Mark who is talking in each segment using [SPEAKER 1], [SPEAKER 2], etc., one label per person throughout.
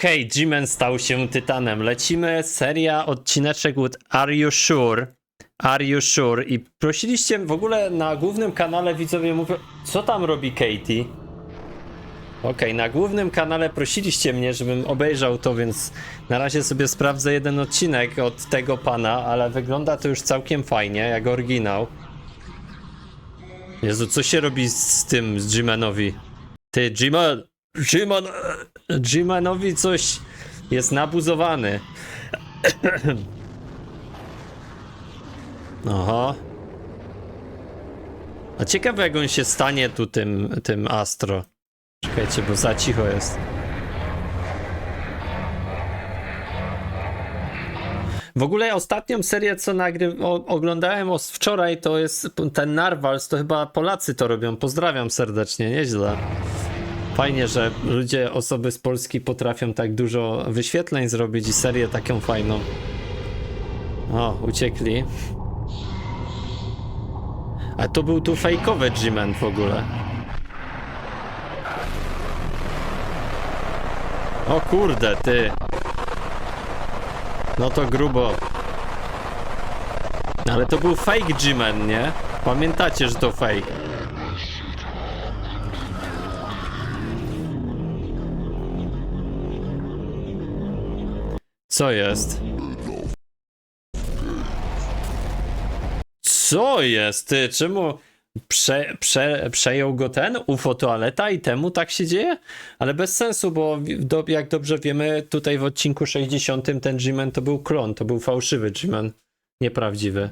[SPEAKER 1] Okej, G-Man stał się tytanem. Lecimy, seria, odcineczek od Are You Sure? Are You Sure? I prosiliście w ogóle na głównym kanale widzowie mówią, co tam robi Katie? Okej, na głównym kanale prosiliście mnie, żebym obejrzał to, więc na razie sobie sprawdzę jeden odcinek od tego pana, ale wygląda to już całkiem fajnie, jak oryginał. Jezu, co się robi z tym, z G-Manowi? Ty, G-Man, G-Man, G-Manowi coś jest nabuzowany. Oho. A ciekawe jak on się stanie tu tym, tym Astro. Czekajcie, bo za cicho jest. W ogóle ostatnią serię, co nagry... o, oglądałem os- wczoraj, to jest ten Narwals, to chyba Polacy to robią. Pozdrawiam serdecznie, nieźle. Fajnie, że ludzie, osoby z Polski potrafią tak dużo wyświetleń zrobić i serię taką fajną. O, uciekli. A to był tu fejkowy G-Man w ogóle. O kurde, ty. No to grubo. Ale to był fake G-Man, nie? Pamiętacie, że to fake. Co jest? Co jest? Ty, czemu prze, prze, przejął go ten UFO toaleta i temu tak się dzieje? Ale bez sensu, bo do, jak dobrze wiemy, tutaj w odcinku 60 ten G-Man to był klon, to był fałszywy G-Man, nieprawdziwy.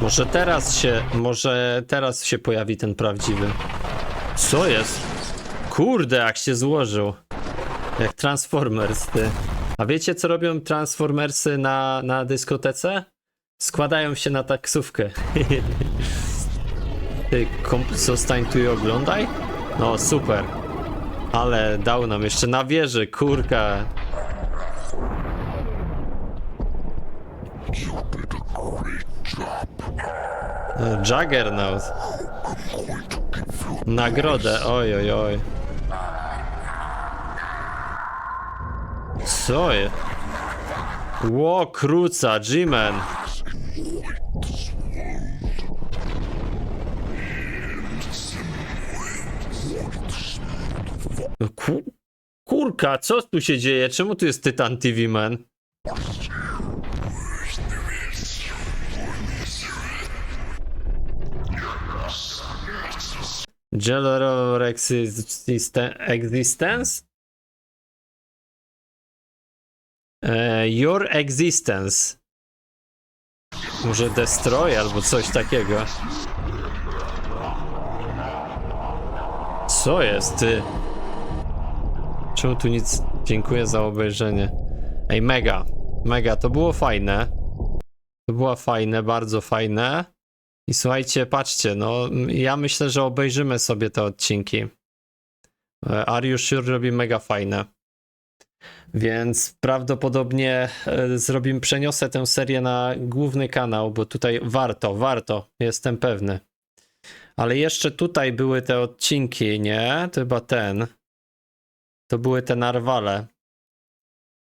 [SPEAKER 1] Może teraz się, może teraz się pojawi ten prawdziwy. Co jest? Kurde, jak się złożył. Jak Transformers, ty. A wiecie, co robią Transformersy na, na dyskotece? Składają się na taksówkę. Ty, komp- zostań tu i oglądaj? No, super. Ale dał nam jeszcze na wieży, kurka. Juggernaut. Nagrodę, oj, oj, oj. Co jest? Ło, kruca, G-Man. Ku kurka, co tu się dzieje? Czemu tu jest Tytan TV Man? Existen- Existence? E, your Existence. Może Destroy albo coś takiego. Co jest, ty? Czemu tu nic? Dziękuję za obejrzenie. Ej, mega. Mega, to było fajne. To było fajne, bardzo fajne. I słuchajcie, patrzcie, no ja myślę, że obejrzymy sobie te odcinki. E, You Sure robi mega fajne. Więc prawdopodobnie e, zrobimy, przeniosę tę serię na główny kanał, bo tutaj warto, warto, jestem pewny. Ale jeszcze tutaj były te odcinki, nie? To chyba ten. To były te narwale.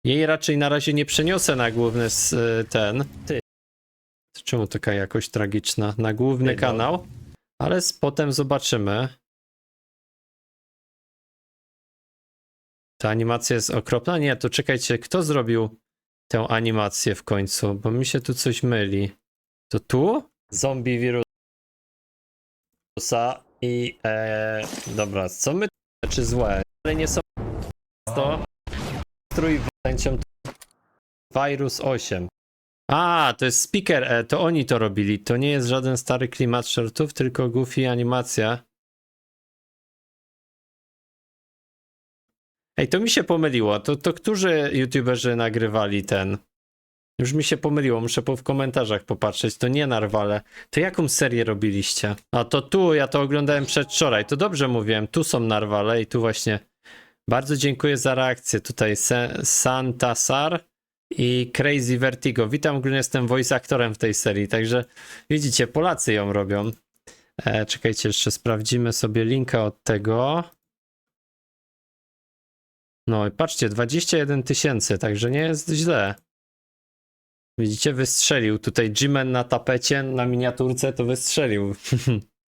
[SPEAKER 1] Jej raczej na razie nie przeniosę na główny y, ten. Ty. Czemu taka jakość tragiczna? Na główny
[SPEAKER 2] no.
[SPEAKER 1] kanał. Ale s- potem zobaczymy. Ta animacja jest okropna? Nie, to czekajcie, kto zrobił tę animację w końcu? Bo mi się tu coś myli. To tu? Zombie wirusa i e, dobra, co my czy złe? Ale nie są to strój wręcią Virus 8. A, to jest speaker, e, to oni to robili. To nie jest żaden stary klimat shortów, tylko goofy animacja. Ej, to mi się pomyliło. To, to którzy youtuberzy nagrywali ten? Już mi się pomyliło, muszę po, w komentarzach popatrzeć. To nie Narwale. To jaką serię robiliście? A to tu, ja to oglądałem przedwczoraj. To dobrze mówiłem. Tu są Narwale i tu właśnie. Bardzo dziękuję za reakcję. Tutaj Santasar i Crazy Vertigo. Witam, ogólnie jestem voice aktorem w tej serii, także widzicie, Polacy ją robią. E, czekajcie, jeszcze sprawdzimy sobie linka od tego. No i patrzcie, 21 tysięcy, także nie jest źle. Widzicie, wystrzelił. Tutaj G-Man na tapecie, na miniaturce to wystrzelił.